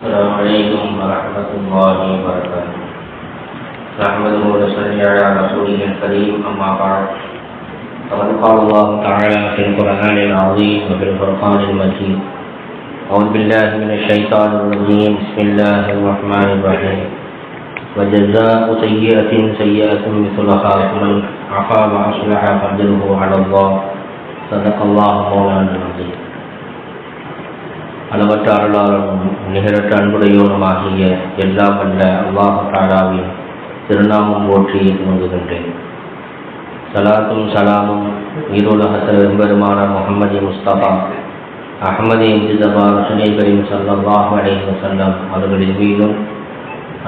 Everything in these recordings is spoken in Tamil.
السلام عليكم ورحمة الله وبركاته. نحمده ونصلي على رسوله الكريم أما بعد. فقد قال الله تعالى في القرآن العظيم وفي الفرقان المجيد أعوذ بالله من الشيطان الرجيم. بسم الله الرحمن الرحيم. وجزاء سيئة سيئة مثلها فمن عفا وأصلح فأجره على الله. صدق الله مولانا العظيم. அளவற்ற அருளாளனும் நிகரற்ற அன்புடையோனுமாகிய எல்லாம் வல்ல அல்லாஹ் தாலாவின் திருநாமம் போற்றி துவங்குகின்றேன் சலாத்தும் சலாமும் ஈருலகத்தில் வெம்பெருமான முகமது முஸ்தபா அகமது இந்திதபா ரசுனை கரீம் சல்லாஹ் அலைஹி வஸல்லம் அவர்களின் மீதும்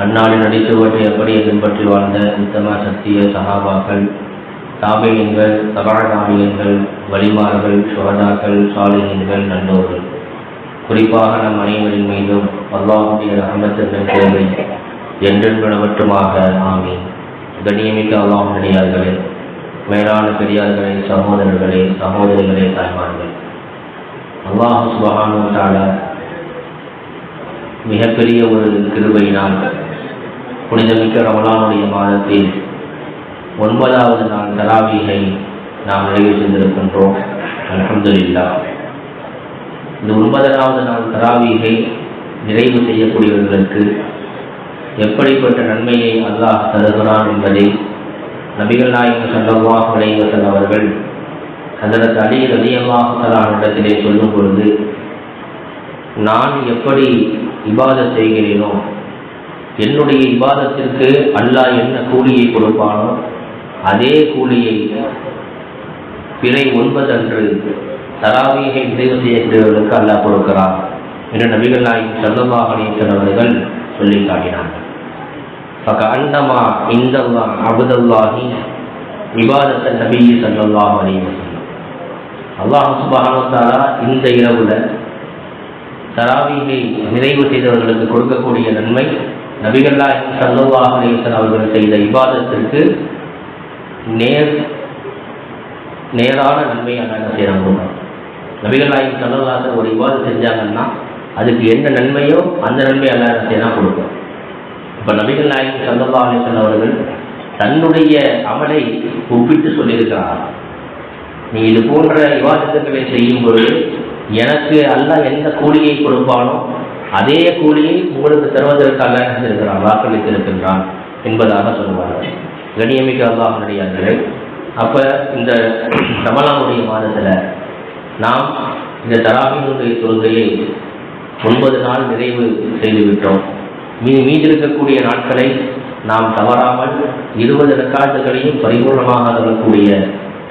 அந்நாளில் நடித்துவற்றை எப்படி பின்பற்றி வாழ்ந்த உத்தம சத்திய சகாபாக்கள் தாபியங்கள் தபாதாபியங்கள் வலிமார்கள் சுகதாக்கள் சாலிகங்கள் நல்லோர்கள். குறிப்பாக நம் அனைவரின் மீதும் அல்லாஹுடைய ரஹமத்தின் தேவை என்றென்பனவற்றுமாக ஆமி கண்ணியமிக்க அல்லாஹுடையார்களே மேலான பெரியார்களே சகோதரர்களே சகோதரிகளே தாய்மார்கள். அல்லாஹு சுபகானுவத்தால மிகப்பெரிய ஒரு கிருபையினால் புனிதமிக்க ரமலானுடைய மாதத்தில் ஒன்பதாவது நாள் தராவீகை நாம் நிறைவு செய்திருக்கின்றோம். அலமதுல்லா இந்த ஒன்பதாவது நாள் தராவீகை நிறைவு செய்யக்கூடியவர்களுக்கு எப்படிப்பட்ட நன்மையை அல்லாஹ் தருகிறான் என்பதை நபிகள் நாயகம் சல்லல்லாஹ் அலைவசன் அவர்கள் அதற்கு அலி ரலியல்லாஹலானிடத்திலே சொல்லும் பொழுது நான் எப்படி இபாதத் செய்கிறேனோ என்னுடைய இபாதத்திற்கு அல்லாஹ் என்ன கூலியை கொடுப்பானோ அதே கூலியை பிறை ஒன்பதன்று தராவீகை நிறைவு செய்யக்கூடியவர்களுக்கு அல்லாஹ் கொடுக்கிறார் என்று நபிகள் நாயகம் சொல்லமாக அலிசன் அவர்கள் சொல்லி காட்டினார்கள். பக்க இந்தல்லா அபுதல்லாஹி விவாதத்தை நபி சல்லல்லாஹ் அலிவசல்லம் அல்லாஹ் சுபஹானத்தாலா இந்த இரவுல தராவீகை நிறைவு செய்தவர்களுக்கு கொடுக்கக்கூடிய நன்மை நபிகள் நாயகம் சல்லல்லாஹ் அவர்கள் செய்த இபாதத்திற்கு நேர் நேரான நன்மை அல்லாஹ் செய்கிறாங்க நாயகம் சல்லல்லாஹ் ஒரு விவாதம் செஞ்சாங்கன்னா அதுக்கு என்ன நன்மையோ அந்த நன்மை அல்லாஹ் தான் கொடுக்கும். இப்போ நபிகள் நாயகம் சல்லல்லா அலிசன் அவர்கள் தன்னுடைய அமலை ஒப்பிட்டு சொல்லியிருக்கிறார். நீ இது போன்ற விவாதத்துக்களை செய்யும் பொழுது எனக்கு அல்லாஹ் எந்த கூலியை கொடுப்பானோ அதே கூலியை உங்களுக்கு தருவதற்கு அல்லாஹ் இருக்கிறான் வாக்களித்திருக்கின்றான் என்பதாக சொல்லுவார்கள். கணியமிக்க அல்லாஹனுடையார்களே அப்போ இந்த ரமலானுடைய மாதத்தில் நாம் இந்த தராவினுடைய தொழுகையை ஒன்பது நாள் நிறைவு செய்துவிட்டோம். மீ மீதிருக்கக்கூடிய நாட்களை நாம் தவறாமல் இருபது ரெக்கார்டுகளையும் பரிபூர்ணமாக சொல்லக்கூடிய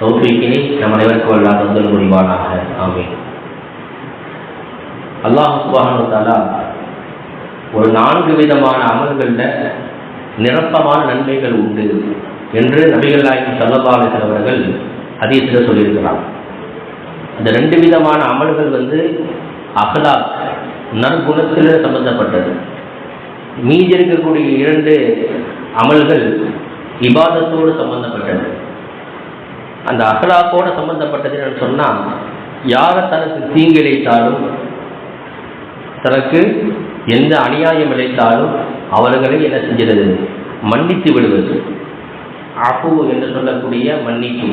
தௌஃபீக்கினை நம் அனைவருக்கும் எல்லாம் தந்தல் முடிவானாக ஆமே அல்லாஹ் சுபானுத்தாலா ஒரு நான்கு விதமான அமல்களில் நிரப்பமான நன்மைகள் உண்டு என்று நபிகள் நாயகம் சல்லபாலிசன் அவர்கள் ஹதீஸில் சொல்லியிருக்கிறார். இந்த ரெண்டு விதமான அமல்கள் வந்து அகலா நற்குணத்தில் சம்பந்தப்பட்டது. மீதி இருக்கக்கூடிய இரண்டு அமல்கள் இபாதத்தோடு சம்பந்தப்பட்டது. அந்த அகலாக்கோடு சம்பந்தப்பட்டது சொன்னால் யாரை தனக்கு தீங்கிழைத்தாலும் தனக்கு எந்த அநியாயம் இழைத்தாலும் அவர்களை என்ன செஞ்சிருது மன்னித்து விடுவது. அபு என்று சொல்லக்கூடிய மன்னிப்பு.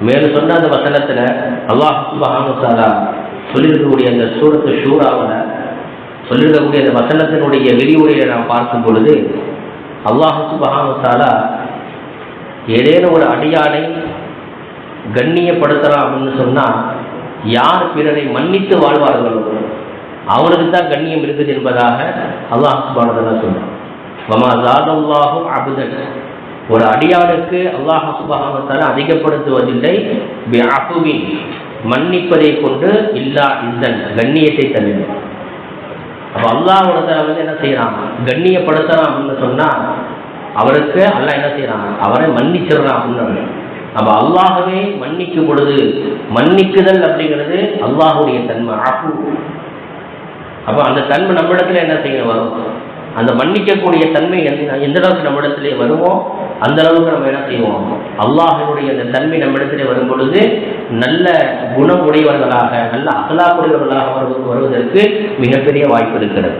மேலும் சொன்ன அந்த வசனத்தில் அல்லாஹ் சுபஹானுசாரா சொல்லியிருக்கக்கூடிய அந்த சூரத்து ஷூராவில் சொல்லியிருக்கக்கூடிய அந்த வசனத்தினுடைய விரிவுரையை நாம் பார்க்கும் பொழுது அல்லாஹு ஏதேனும் ஒரு அடியானை கண்ணியப்படுத்தலாம் அப்படின்னு சொன்னால் யார் பிறரை மன்னித்து வாழ்வார்களோ அவனுக்கு தான் கண்ணியம் இருக்குது என்பதாக அல்லாஹ் சுபானதா சொல்றான் வமா ஜாதல்லாஹும் அபுதன். ஒரு அடியாளுக்கு அல்லாஹ் சுபஹானத்தால அதிகப்படுத்துவதில்லை. அப்புவின் மன்னிப்பதை கொண்டு இல்லா இந்தன் கண்ணியத்தை தவிர அப்போ அல்லாஹ் வந்து என்ன செய்யறான் கண்ணியப்படுத்துறான் அப்படின்னு சொன்னா அவருக்கு அல்லாஹ் என்ன செய்யறான் அவரை மன்னிச்சிடுறான் அப்படின்னு அப்போ அல்லாஹவே மன்னிக்கும் பொழுது மன்னிக்குதல் அப்படிங்கிறது அல்லாஹுடைய தன்மை அப்பு அப்போ அந்த தன்மை நம்மிடத்துல என்ன செய்யணும் வரும்? அந்த மன்னிக்கக்கூடிய தன்மை எந்த எந்த அளவுக்கு நம்மிடத்திலே வருவோ அந்த அளவுக்கு நம்ம என்ன செய்வோம்? அல்லாஹினுடைய அந்த தன்மை நம்மிடத்திலே வரும் பொழுது நல்ல குணமுடையவர்களாக நல்ல அகலாக்குடையவர்களாக வருவதற்கு மிகப்பெரிய வாய்ப்பு இருக்கிறது.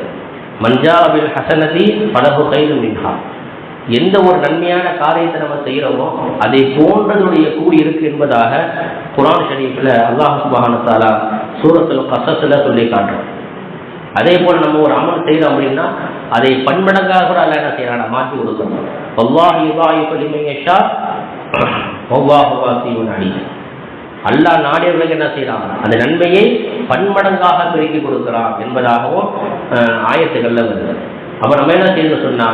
மஞ்சாவில் ஹசனதி பலகு கைது மின்ஹா. எந்த ஒரு நன்மையான காரியத்தை நம்ம செய்கிறோமோ அதை போன்றதுடைய கூலி இருக்கு என்பதாக குரான் ஷரீஃபில் அல்லாஹ் சுபஹானத்தாலா சூரத்தில் கசத்தில் சொல்லி காட்டுறோம் அதே போல் நம்ம ஒரு அமல் செய்கிறோம் அப்படின்னா அதை பன்மடங்காக கூட அல்ல என்ன செய்யறாங்க மாற்றி கொடுக்கணும். ஒவ்வாஹ் இவாயு கலிமையஷா ஒவ்வாஹ் வாசியும் அடி அல்லாஹ் நாடியவர்களுக்கு என்ன செய்யறாங்க அந்த நன்மையை பன்மடங்காக பெருக்கி கொடுக்கிறான் என்பதாகவும் ஆயத்துக்கள்ல வருது. அப்ப நம்ம என்ன செய்யணும் சொன்னா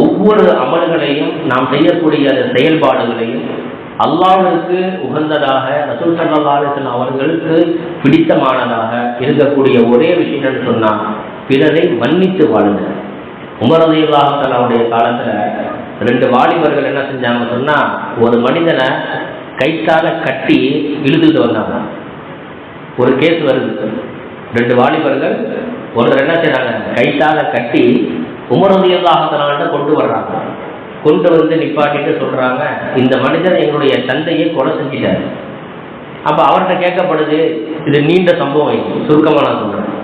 ஒவ்வொரு அமல்களையும் நாம் செய்யக்கூடிய செயல்பாடுகளையும் அல்லாவிற்கு உகந்ததாக ரசூல் சல்லா அலிஸ்லாம் அவர்களுக்கு பிடித்தமானதாக இருக்கக்கூடிய ஒரே விஷயம் சொன்னால் பிறரை மன்னித்து வாழுங்க. அவருடைய காலத்தில் ரெண்டு வாலிபர்கள் என்ன செஞ்சாங்க சொன்னால் ஒரு மனிதனை கைத்தால கட்டி இழுத்துட்டு வந்தாங்க. ஒரு கேஸ் வருது. ரெண்டு வாலிபர்கள் ஒருத்தர் என்ன செய்றாங்க கைத்தால கட்டி உமரதியல்லாஹத்தனால கொண்டு வர்றாங்க. கொண்டு வந்து நிப்பாட்டிட்டு சொல்கிறாங்க இந்த மனிதர் எங்களுடைய தந்தையை கொலை செஞ்சிட்டார். அப்போ அவர்கிட்ட கேட்கப்படுது இது நீண்ட சம்பவம் இது. நான் சொல்கிறேன்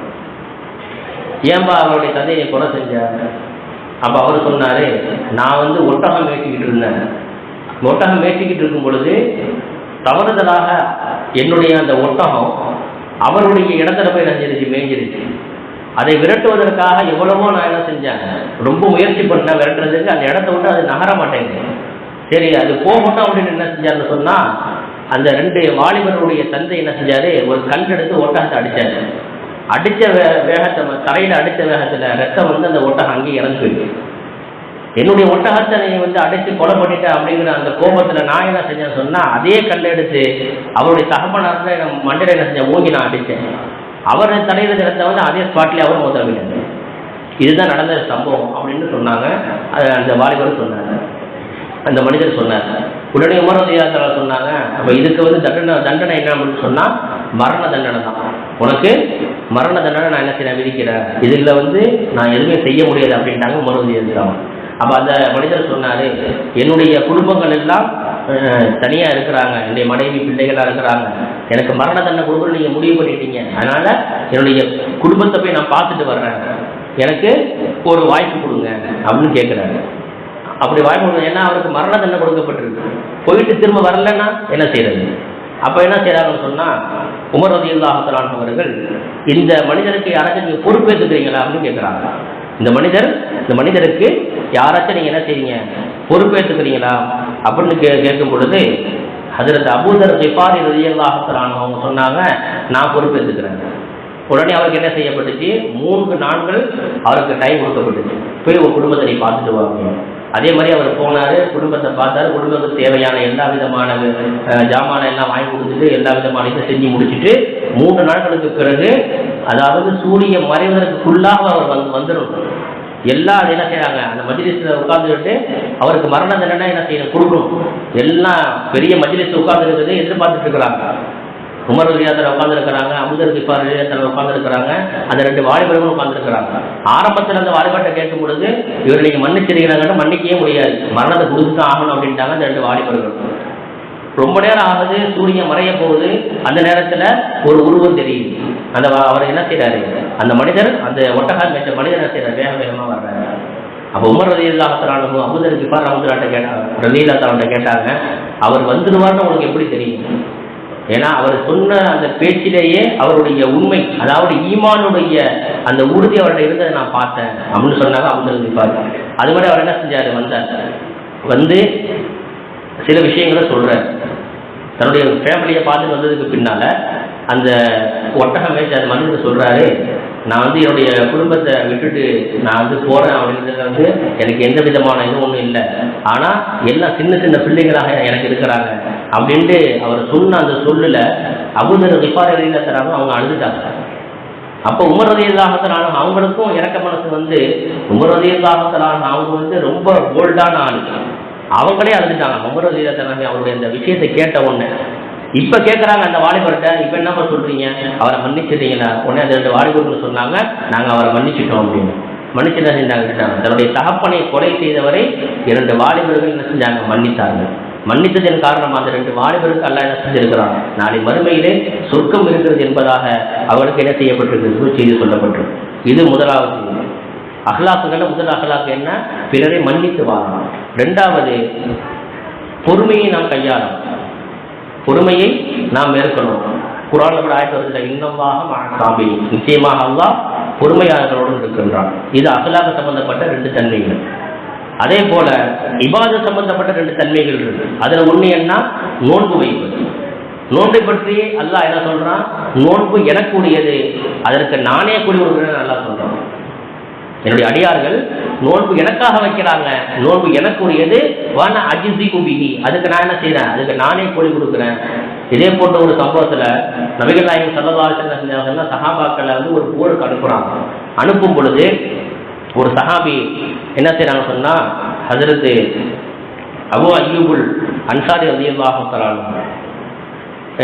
ஏன்பா அவருடைய தந்தையை கொலை செஞ்சார்? அப்போ அவர் சொன்னார் நான் வந்து ஒட்டகம் மேய்ச்சிக்கிட்டு இருந்தேன். ஒட்டகம் மேய்ச்சிக்கிட்டு இருக்கும் பொழுது தவறுதலாக என்னுடைய அந்த ஒட்டகம் அவருடைய இடத்துல போய் நஞ்சிருச்சு மேய்ஞ்சிருச்சு. அதை விரட்டுவதற்காக எவ்வளவோ நான் என்ன செஞ்சேன்? ரொம்ப முயற்சி பண்ண விரட்டுறதுக்கு அந்த இடத்த விட்டு அது நகர மாட்டேங்குது. சரி அது போகட்டும் அப்படின்னு என்ன செஞ்சாருன்னு சொன்னா அந்த ரெண்டு வாலிபருடைய தந்தை என்ன செஞ்சாரு? ஒரு கல் எடுத்து ஒட்டகத்தை அடிச்சாரு. அடிச்ச வே வேகத்தை தரையில அடிச்ச வேகத்துல ரத்தம் வந்து அந்த ஒட்டகம் அங்கேயே இறந்து போயிடுச்சு என்னுடைய ஒட்டகத்தை நீ வந்து அடித்து கொலை பண்ணிட்ட அப்படிங்கிற அந்த கோபத்தில் நான் என்ன செஞ்சேன்னு சொன்னால் அதே கல்லை எடுத்து அவருடைய தகப்பனார்ல என் மண்டையில என்ன செஞ்சேன்? ஓங்கி நான் அடித்தேன் அவர் தலையில திறந்த வந்து அதே ஸ்பாட்லேயே அவர் முதல் இதுதான் நடந்த சம்பவம் அப்படின்னு சொன்னாங்க. அந்த வாலிபர் சொன்னாங்க. அந்த மனிதர் சொன்னார். உடனே உமரதியாத்தலா சொன்னாங்க அப்ப இதுக்கு வந்து தண்டனை தண்டனை என்ன அப்படின்னு சொன்னா மரண தண்டனை தான். உனக்கு மரண தண்டனை நான் என்ன செய்யறேன் விதிக்கிறேன். இதுல வந்து நான் எதுவுமே செய்ய முடியாது அப்படின்ட்டாங்க உமரதியாத்தலாம் அப்ப அந்த மனிதர் சொன்னாரு என்னுடைய குடும்பங்கள் எல்லாம் தனியாக தனியா இருக்கிறாங்க. என்னுடைய மனைவி பிள்ளைகளா இருக்கிறாங்க. எனக்கு மரண தண்டனை கொடுக்கணும் நீங்க முடிவு பண்ணிட்டீங்க. அதனால என்னுடைய குடும்பத்தை போய் நான் பார்த்துட்டு வர்றேன். எனக்கு ஒரு வாய்ப்பு கொடுங்க அப்படின்னு கேட்குறாரு அப்படி வாய்ப்பு கொடுங்க. ஏன்னா அவருக்கு மரண தண்டனை கொடுக்கப்பட்டிருக்கு. போயிட்டு திரும்ப வரலன்னா என்ன செய்யறது? அப்போ என்ன செய்யறாங்கன்னு சொன்னால் உமர் ரதியுல்லாஹலான் அவர்கள் இந்த மனிதருக்கு யாராச்சும் நீங்கள் பொறுப்பேற்றுக்கிறீங்களா அப்படின்னு கேட்குறாங்க இந்த மனிதர் இந்த மனிதருக்கு யாராச்சும் நீங்கள் என்ன செய்றீங்க? பொறுப்பேற்றுக்கிறீங்களா அப்படின்னு கே கேட்கும் பொழுது அதில் அபூதர் ஜிபாரி ரதியுல்லாஹலான் அவங்க சொன்னாங்க நான் பொறுப்பேற்றுக்கிறேன் உடனே அவருக்கு என்ன செய்யப்பட்டுச்சு? மூன்று நாட்கள் அவருக்கு டைம் கொடுக்கப்பட்டுச்சு. போய் உங்க குடும்பத்தை நீ பார்த்துட்டு வாங்க அதே மாதிரி அவர் போனார் குடும்பத்தை பார்த்தாரு குடும்பத்துக்கு தேவையான எல்லா விதமான ஜாமான எல்லாம் வாங்கி கொடுத்துட்டு எல்லா விதமான இதை செஞ்சு முடிச்சுட்டு மூன்று நாட்களுக்கு பிறகு அதாவது சூரிய மறைவதற்குள்ளாக அவர் வந்து வந்துடும் எல்லாம் அதை என்ன செய்யறாங்க அந்த மஜ்லிஸ்ல உட்கார்ந்துக்கிட்டு அவருக்கு மரண தண்டனை என்ன செய்யணும்? கொடுக்கணும். எல்லாம் பெரிய மஜ்லிஸ் உட்கார்ந்து இருக்குது எதிர்பார்த்துட்டு இருக்கிறாங்க. உமர் ரியாத்தில் உட்காந்துருக்கிறாங்க அமுதர் கிஃபார் ரியாத்தில் உட்காந்துருக்கிறாங்க அந்த ரெண்டு வாலிபர்களும் உட்காந்துருக்கிறாங்க ஆரம்பத்தில் அந்த வாலிபர்கிட்ட கேட்கும் பொழுது இவர் நீங்கள் மன்னிச்சிருக்கிறாங்கன்னு மன்னிக்கவே முடியாது. மரணத்தை கொடுத்து தான் ஆகணும் அப்படின்ட்டாங்க அந்த ரெண்டு வாலிபர்கள். ரொம்ப நேரம் ஆகுது சூரியன் மறைய போகுது. அந்த நேரத்தில் ஒரு உருவம் தெரியுது. அந்த அவர் என்ன செய்கிறாரு அந்த மனிதர் அந்த ஒட்டகால் மேய்ச்ச மனிதர் என்ன செய்கிறார் வேக வேகமாக வர்றாரு. அப்போ உமர் ரதி இல்லாத்தாலும் அமுதருக்கு பார் அமுதராட்ட கேட்டாங்க ரலீலாத்தாவன்ட்ட கேட்டாங்க அவர் வந்துடுவார்னு உனக்கு எப்படி தெரியும்? ஏன்னா அவர் சொன்ன அந்த பேச்சிலேயே அவருடைய உண்மை அதாவது ஈமானுடைய அந்த உறுதி அவர்கிட்ட இருந்ததை நான் பார்த்தேன் அப்படின்னு சொன்னாங்க அவங்க கிஃபார். அது மாதிரி அவர் என்ன செஞ்சார்? வந்தார். வந்து சில விஷயங்களை சொல்கிறார் தன்னுடைய ஃபேமிலியை பார்த்து வந்ததுக்கு பின்னால் அந்த ஒட்டகம் மேய்ச்சி அது மனிதர் சொல்றாரு நான் வந்து என்னுடைய குடும்பத்தை விட்டுட்டு நான் வந்து போறேன் அப்படின்றது வந்து எனக்கு எந்த விதமான இதுவும் ஒன்றும் இல்லை. ஆனால் எல்லாம் சின்ன சின்ன பிள்ளைகளாக எனக்கு இருக்கிறாங்க அப்படின்ட்டு அவர் சொன்ன அந்த சொல்லில் அபுதர் ரிஃபாரில தராங்க அவங்க அழுதுட்டாங்க. அப்போ உமர் ரதியல்லாஹத்தலான அவங்களுக்கும் இறக்க மனசு வந்து உமர் ரதியல்லாஹத்தலான அவங்க வந்து ரொம்ப போல்டான ஆளு. அவங்களே அழுதுட்டாங்க. உமர் ரதியல்லாஹத்தலான அவருடைய அந்த விஷயத்தை கேட்ட உடனே இப்ப கேட்கறாங்க அந்த வாலிபர்கிட்ட இப்ப என்னப்பா சொல்றீங்க? அவரை மன்னிச்சிட்டீங்களா உடனே அந்த ரெண்டு வாலிபர்கள் சொன்னாங்க நாங்க அவரை மன்னிச்சிட்டோம் அப்படின்னு. மன்னிச்சு என்ன செஞ்சாங்க கேட்டாங்க. தன்னுடைய தகப்பனை கொலை செய்தவரை இரண்டு வாலிபர்கள் என்ன செஞ்சாங்க? மன்னித்தார்கள். மன்னித்ததன் காரணம் அந்த ரெண்டு வாலிபருக்கு அல்ல என்ன செஞ்சிருக்கிறான்? நாளை மறுமையிலே சொர்க்கம் இருக்கிறது என்பதாக அவர்களுக்கு என்ன செய்யப்பட்டிருக்கிறது செய்தி சொல்லப்பட்டிருக்கு. இது முதலாவது செய்தி. அகலாக்குகளில் முதல் அகலாக்கு என்ன? பிறரை மன்னித்து வாழலாம் ரெண்டாவது பொறுமையை நாம் கையாளணும். பொறுமையை நாம் மேற்கொள்ளணும் குரான் கூட ஆயிரத்தி வருஷத்துல இன்னமாக காபி நிச்சயமாக அல்லா பொறுமையாளர்களோடு இருக்கின்றான். இது அகலாக சம்பந்தப்பட்ட ரெண்டு தன்மைகள். அதே போல இபாத சம்பந்தப்பட்ட ரெண்டு தன்மைகள் இருக்கு. அதுல ஒண்ணு என்ன? நோன்பு வைப்பது நோன்பை பற்றி அல்லாஹ் என்ன சொல்றான்? நோன்பு எனக்குரியது. அதற்கு நானே கூலி கொடுக்குறேன்னு நல்லா சொல்றான். என்னுடைய அடியார்கள் நோன்பு எனக்காக வைக்கிறாங்க. நோன்பு எனக்குரியது வான அஜிசி குபிகி அதுக்கு நான் என்ன செய்யறேன் அதுக்கு நானே கூலி கொடுக்குறேன். இதே போன்ற ஒரு சம்பவத்துல நபிகள் நாயகம் சல்லதாசன் சஹாபாக்களை வந்து ஒரு போருக்கு அனுப்புறாங்க. அனுப்பும் பொழுது ஒரு சஹாபி என்ன செய்யறாங்க சொன்னா ஹஜரத்து அபு அய்யூபுல் அன்சாரி ரலியல்லாஹு தஆலா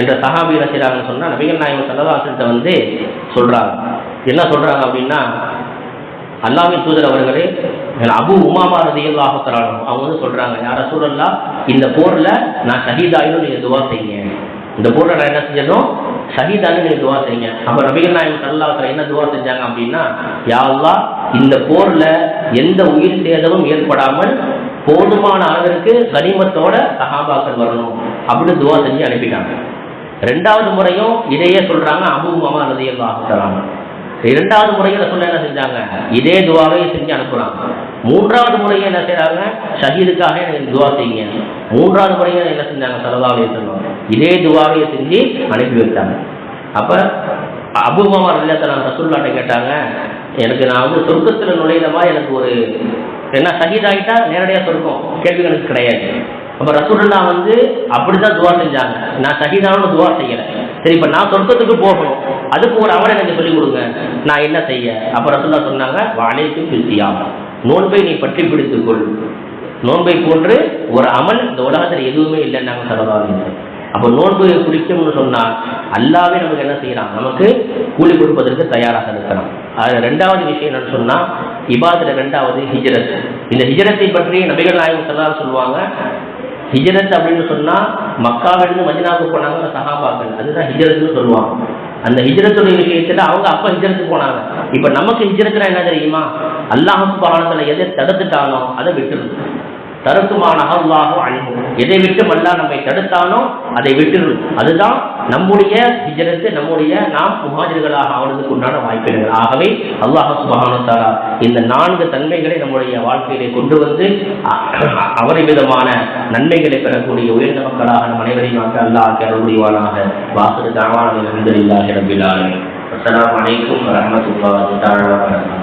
என்ற சஹாபி என்ன செய்யறாங்கன்னு சொன்னா நபிகள் நாயகம் சல்லதாசன்ட்ட வந்து சொல்றாங்க. என்ன சொல்றாங்க அப்படின்னா அல்லாவின் தூதர் அவர்களே அபு உமாமா ரதியல்லாஹு தஆலா அவங்க வந்து சொல்றாங்க யார சூழல்லா இந்த போர்ல நான் ஷஹீதாயினும் நீங்க துவா செய்யுங்க. இந்த போர்ல நான் என்ன செஞ்சணும் ஷஹீதானு நீங்க துவா செய்யுங்க. அப்ப நபிகள் நாயகம் ஸல்லல்லாஹு என்ன துவா செஞ்சாங்க அப்படின்னா யாவா இந்த போர்ல எந்த உயிர் சேதமும் ஏற்படாமல் போதுமான அளவிற்கு கனிமத்தோட சகாபாக்கள் வரணும். அப்படின்னு துவா செஞ்சு அனுப்பிட்டாங்க. ரெண்டாவது முறையும் இதையே சொல்றாங்க அபு உமாமா ரதியல்லாஹு தஆலா தராங்க இரண்டாவது முறையில் சொல்ல என்ன செஞ்சாங்க? இதே துவாவை செஞ்சு அனுப்புறாங்க. மூன்றாவது முறையை என்ன செய்யறாங்க ஷஹீதுக்காக எனக்கு துவா செய்யுங்க. மூன்றாவது முறையை என்ன செஞ்சாங்க? சரதாவை சொல்லுவாங்க இதே துவாவை செஞ்சு அனுப்பி வைத்தாங்க. அப்ப அபூபமா இல்லத்தலாம் ரசூல்லாட்ட கேட்டாங்க எனக்கு நான் வந்து சொர்க்கத்தில் நுழையிறமா எனக்கு ஒரு என்ன ஷஹீதாயிட்டா நேரடியாக சொர்க்கம்? கேள்வி எனக்கு கிடையாது. அப்போ ரசூல்லா வந்து அப்படிதான் துவா செஞ்சாங்க. நான் ஷஹீதானு துவா செய்யலை. சரி இப்போ நான் சொர்க்கத்துக்கு போகணும். அதுக்கு ஒரு அவரை எனக்கு சொல்லிக் கொடுங்க. நான் என்ன செய்ய? அப்புறம் ரசூல்லா சொன்னாங்க வாழைக்கும் பிசியாம் நோன்பை நீ பற்றி பிடித்துக்கொள். நோன்பை போன்று ஒரு அமல் இந்த உலகத்தில் எதுவுமே இல்லைன்னாங்க சரதாங்க அப்போ நோன்பு குறிக்கும்னு சொன்னால் அல்லாவே நமக்கு என்ன செய்யறான் நமக்கு கூலி கொடுப்பதற்கு தயாராக இருக்கிறான் அது ரெண்டாவது விஷயம் என்னன்னு சொன்னால் இபாதில் ரெண்டாவது ஹிஜரத். இந்த ஹிஜரத்தை பற்றி நபிகள் நாயகம் சொல்லாத சொல்லுவாங்க. ஹிஜரத் அப்படின்னு சொன்னால் மக்காவிலிருந்து மதினாவுக்கு போனாங்க சகாபாக்கள் அதுதான் ஹிஜரத்னு சொல்லுவாங்க. அந்த ஹிஜரத்துடைய விஷயத்துல அவங்க அப்ப ஹிஜ்ரத்துக்கு போனாங்க. இப்ப நமக்கு ஹிஜரத்துல என்ன தெரியுமா? அல்லாஹ் பாலத்துல எதை தடுத்துட்டானோ அதை விட்டுருது தருக்குமான அல்லாஹோ அன்பு எதை விட்டு மல்லா நம்மை தடுத்தானோ அதை விட்டு அதுதான் நம்முடைய ஹிஜரத்து நம்முடைய நாம் முகாஜர்களாக ஆவதற்கு உண்டான வாய்ப்புகள். ஆகவே அல்லாஹ் சுபஹானுத்தாரா இந்த நான்கு தன்மைகளை நம்முடைய வாழ்க்கையிலே கொண்டு வந்து அவரை விதமான நன்மைகளை பெறக்கூடிய உயர்ந்த மக்களாக நம் அனைவரையும் அல்லாஹ் அருள்வானாக வாசல் தாவான அலமதுல்லாஹி ரபில் ஆலமீன். அஸ்ஸலாமு அலைக்கும் தஆலா